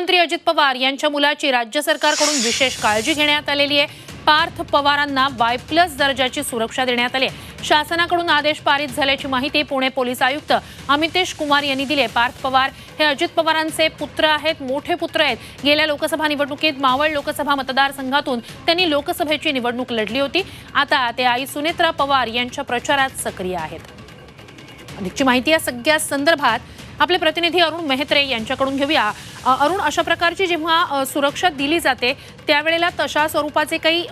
मुख्यमंत्री अजित पवार यांच्या मुलाची राज्य सरकारकडून विशेष काळजी घेण्यात आलेली आहे. पार्थ पवारांना वाय प्लस दर्जाची सुरक्षा देण्यात आली आहे. शासनाकडून आदेश पारित झाल्याची माहिती पुणे पोलीस आयुक्त अमितेश कुमार यांनी दिली आहे. पार्थ पवार हे अजित पवारांचे पुत्र आहेत मोठे पुत्र आहेत. गेल्या लोकसभा निवडणुकीत मावळ लोकसभा मतदारसंघातून त्यांनी लोकसभेची निवडणूक लढली होती. आता ते आई सुनेत्रा पवार यांच्या प्रचारात सक्रिय आहेत. अधिकची माहिती या सगळ्या संदर्भात आपले प्रतिनिधी अरुण मेहत्रे यांच्याकडून घेऊया. अरुण अशा प्रकारची जेव्हा सुरक्षा दिली जाते त्यावेळेला तशा स्वरूपाचे काही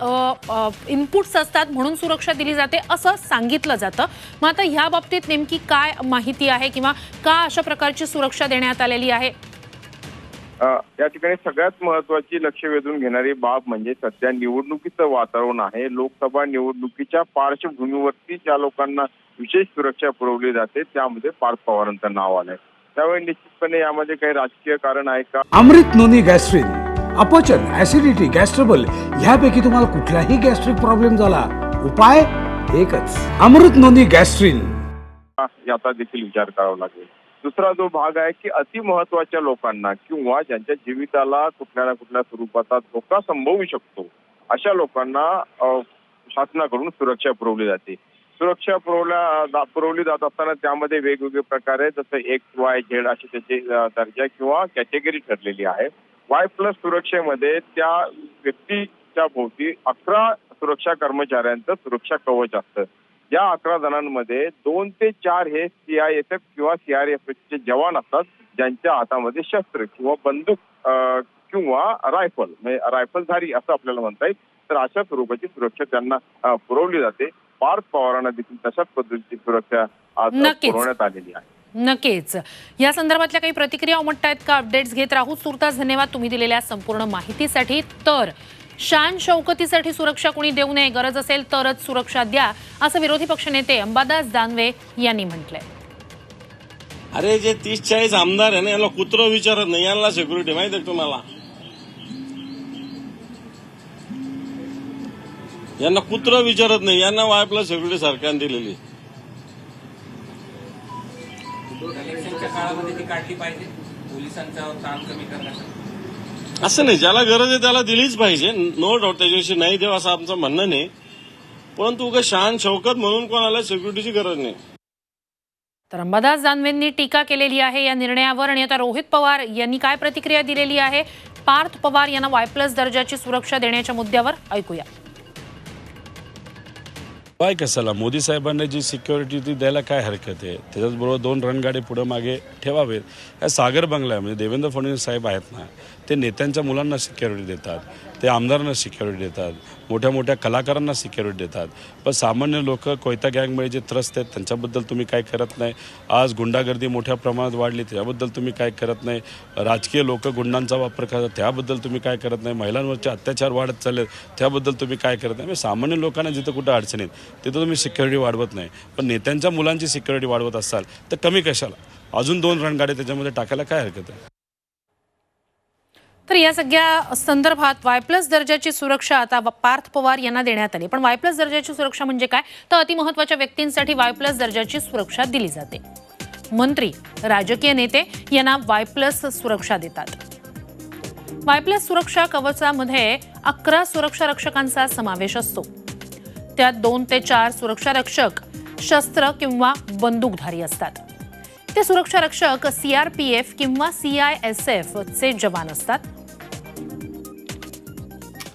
इनपुट्स असतात म्हणून सुरक्षा दिली जाते असं सांगितलं जातं. मग आता ह्या बाबतीत नेमकी काय माहिती आहे किंवा का अशा प्रकारची सुरक्षा देण्यात आलेली आहे? या ठिकाणी सगळ्यात महत्वाची लक्ष वेधून घेणारी बाब म्हणजे सध्या निवडणुकीचं वातावरण आहे. लोकसभा निवडणुकीच्या पार्श्वभूमीवरती ज्या लोकांना विशेष सुरक्षा पुरवली जाते त्यामध्ये पार्थ पवारांचं नाव आलंय. त्यामुळे निश्चितपणे यामध्ये काही राजकीय कारण आहे का? अमृत नोनी गॅस्ट्रिन अपचन ऍसिडिटी गॅस्ट्रबल ह्यापैकी तुम्हाला कुठलाही गॅस्ट्रिक प्रॉब्लेम झाला उपाय एकच. Amrut noni gastrin. याचा देखील विचार करावा लागेल. दुसरा जो भाग आहे की अतिमहत्वाच्या लोकांना किंवा ज्यांच्या जीविताला कुठल्या ना कुठल्या स्वरूपाचा धोका संभवू शकतो अशा लोकांना शासनाकडून सुरक्षा पुरवली जाते. सुरक्षा पुरवल्या पुरवली जात असताना त्यामध्ये वेगवेगळे प्रकार आहेत. जसं एक्स वाय झेड असे त्याचे दर्जा किंवा कॅटेगरी ठरलेली आहे. वाय प्लस सुरक्षेमध्ये त्या व्यक्तीच्या भोवती अकरा सुरक्षा कर्मचाऱ्यांचं सुरक्षा कवच असतं. या अकरा जणांमध्ये दोन ते चार हे सीआयएसएफ किंवा सीआरएफ चे जवान असतात ज्यांच्या हातामध्ये शस्त्र किंवा बंदूक किंवा रायफल म्हणजे रायफलधारी असं आपल्याला म्हणता येईल. तर अशा स्वरूपाची सुरक्षा त्यांना पुरवली जाते. पार्थ पवारांना देखील तशाच पद्धतीची सुरक्षा आज नक्कीच. पुरवण्यात आलेली आहे. नक्कीच. या संदर्भातल्या काही प्रतिक्रिया उमटतायत का? अपडेट्स घेत राहू. तुर्तास धन्यवाद तुम्ही दिलेल्या संपूर्ण माहितीसाठी. तर शान शौकतीसाठी सुरक्षा कोणी देऊ नये? गरज असेल तरच सुरक्षा द्या असं विरोधी पक्षनेते अंबादास दानवे यांनी म्हटलंय. अरे जे तीस चाळीस आमदार आहे ना यांना कुत्र विचारत नाही. यांना सिक्युरिटी माहिती तुम्हाला? यांना कुत्र विचारत नाही. यांना वायपला सिक्युरिटी सरकारने दिलेली. इलेक्शनच्या काळामध्ये ती काढली पाहिजे. पोलिसांचा ताण कमी करण्यासाठी. असं नाही. ज्याला गरज आहे त्याला दिलीच पाहिजे. नो डाऊट त्याच्याविषयी नाही देऊ असं आमचं म्हणणं नाही. परंतु उगा शान शौकत म्हणून कोणाला सिक्युरिटीची गरज नाही. तर अंबादास दानवेंनी टीका केलेली आहे या निर्णयावर आणि आता रोहित पवार यांनी काय प्रतिक्रिया दिलेली आहे? पार्थ पवार यांना वाय प्लस दर्जाची सुरक्षा देण्याच्या मुद्द्यावर ऐकूया. काय कसाला मोदी साहेबांनी जी सिक्युरिटी ती द्यायला काय हरकत आहे? त्याच्याचबरोबर दोन रणगाडे पुढं मागे ठेवावेत. या सागर बंगला आहे म्हणजे देवेंद्र फडणवीस साहेब आहेत ना ते नेत्यांच्या मुलांना सिक्युरिटी देतात. ते आमदारांना सिक्युरिटी देतात. मोठ्या मोठ्या कलाकारांना सिक्युरिटी देतात. पण सामान्य लोक कोयता गँगमुळे जे त्रस्त आहेत त्यांच्याबद्दल तुम्ही काय करत नाही. आज गुंडागर्दी मोठ्या प्रमाणात वाढली त्याबद्दल तुम्ही काय करत नाही. राजकीय लोक गुंडांचा वापर करतात त्याबद्दल तुम्ही काय करत नाही. महिलांवरचे अत्याचार वाढत चालले त्याबद्दल तुम्ही काय करत नाही. म्हणजे सामान्य लोकांना जिथं कुठं अडचणीत तिथं तुम्ही सिक्युरिटी वाढवत नाही. पण नेत्यांच्या मुलांची सिक्युरिटी वाढवत असाल तर कमी कशाला? अजून दोन रणगाडे त्याच्यामध्ये टाकायला काय हरकत आहे? तर या सगळ्या संदर्भात वाय प्लस दर्जाची सुरक्षा आता पार्थ पवार यांना देण्यात आली. पण वाय प्लस दर्जाची सुरक्षा म्हणजे काय? तर अतिमहत्वाच्या व्यक्तींसाठी वाय प्लस दर्जाची सुरक्षा दिली जाते. मंत्री राजकीय नेते यांना वाय प्लस सुरक्षा देतात. वाय प्लस सुरक्षा कवचामध्ये अकरा सुरक्षा रक्षकांचा समावेश असतो. त्यात दोन ते चार सुरक्षा रक्षक शस्त्र किंवा बंदूकधारी असतात. ते सुरक्षा रक्षक सीआरपीएफ किंवा सीआयएसएफ चे जवान असतात.